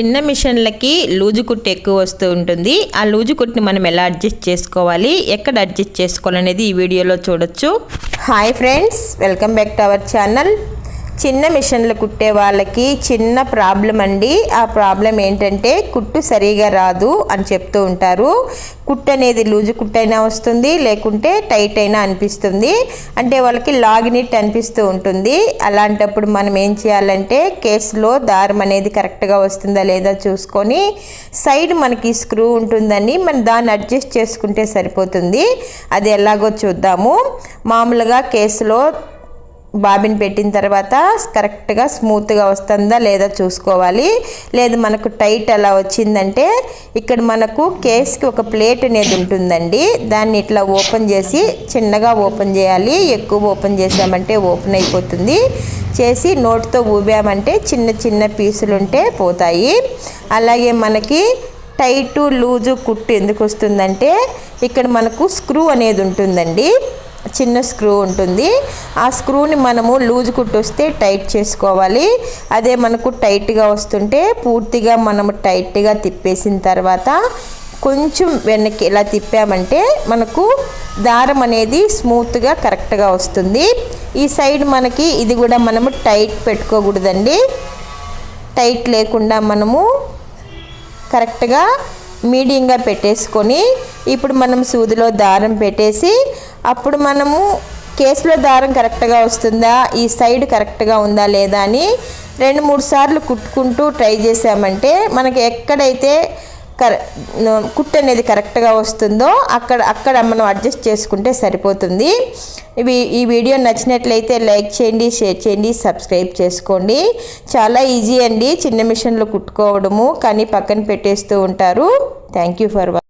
చిన్న మిషన్లకి లూజు కుట్టు ఎక్కువ వస్తూ ఉంటుంది. ఆ లూజు కుట్టుని మనం ఎలా అడ్జస్ట్ చేసుకోవాలి? ఎక్కడ అడ్జస్ట్ చేసుకోవాలనేది ఈ వీడియోలో చూడొచ్చు. Hi friends welcome back to our channel. చిన్న మిషన్లు కుట్టే వాళ్ళకి చిన్న ప్రాబ్లం అండి. ఆ ప్రాబ్లం ఏంటంటే కుట్టు సరిగా రాదు అని చెప్తూ ఉంటారు. కుట్టు అనేది లూజు కుట్టైనా అయినా వస్తుంది లేకుంటే టైట్ అయినా అనిపిస్తుంది. అంటే వాళ్ళకి లాగినిట్ అనిపిస్తూ ఉంటుంది. అలాంటప్పుడు మనం ఏం చేయాలంటే కేసులో దారం అనేది కరెక్ట్గా వస్తుందా లేదా చూసుకొని సైడ్ మనకి స్క్రూ ఉంటుందని మనం దాన్ని అడ్జస్ట్ చేసుకుంటే సరిపోతుంది. అది ఎలాగో చూద్దాము. మామూలుగా కేసులో బాబిన్ పెట్టిన తర్వాత కరెక్ట్గా స్మూత్గా వస్తుందా లేదా చూసుకోవాలి. లేదు మనకు టైట్ అలా వచ్చిందంటే ఇక్కడ మనకు కేస్కి ఒక ప్లేట్ అనేది ఉంటుందండి. దాన్ని ఇట్లా ఓపెన్ చేసి చిన్నగా ఓపెన్ చేయాలి. ఎక్కువ ఓపెన్ చేసామంటే ఓపెన్ అయిపోతుంది. చేసి నోట్తో ఊబామంటే చిన్న చిన్న పీసులు ఉంటే పోతాయి. అలాగే మనకి టైటు లూజు కుట్టు ఎందుకు వస్తుందంటే ఇక్కడ మనకు స్క్రూ అనేది ఉంటుందండి. చిన్న స్క్రూ ఉంటుంది. ఆ స్క్రూని మనము లూజ్ కుట్టొస్తే టైట్ చేసుకోవాలి. అదే మనకు టైట్గా వస్తుంటే పూర్తిగా మనము టైట్గా తిప్పేసిన తర్వాత కొంచెం వెనక్కి ఇలా తిప్పామంటే మనకు దారం అనేది స్మూత్గా కరెక్ట్గా వస్తుంది. ఈ సైడ్ మనకి ఇది కూడా మనము టైట్ పెట్టుకోకూడదండి. టైట్ లేకుండా మనము కరెక్ట్గా మీడియంగా పెట్టేసుకొని ఇప్పుడు మనం సూదిలో దారం పెట్టేసి అప్పుడు మనము కేసులో దారం కరెక్ట్గా వస్తుందా ఈ సైడ్ కరెక్ట్గా ఉందా లేదా అని రెండు మూడు సార్లు కుట్టుకుంటూ ట్రై చేసామంటే మనకి ఎక్కడైతే కర కుట్టు అనేది కరెక్ట్గా వస్తుందో అక్కడ అక్కడ మనం అడ్జస్ట్ చేసుకుంటే సరిపోతుంది. ఇవి ఈ వీడియో నచ్చినట్లయితే లైక్ చేయండి షేర్ చేయండి సబ్స్క్రైబ్ చేసుకోండి. చాలా ఈజీ అండి చిన్న మిషన్లు కుట్టుకోవడము కానీ పక్కన పెట్టేస్తూ ఉంటారు. Thank you for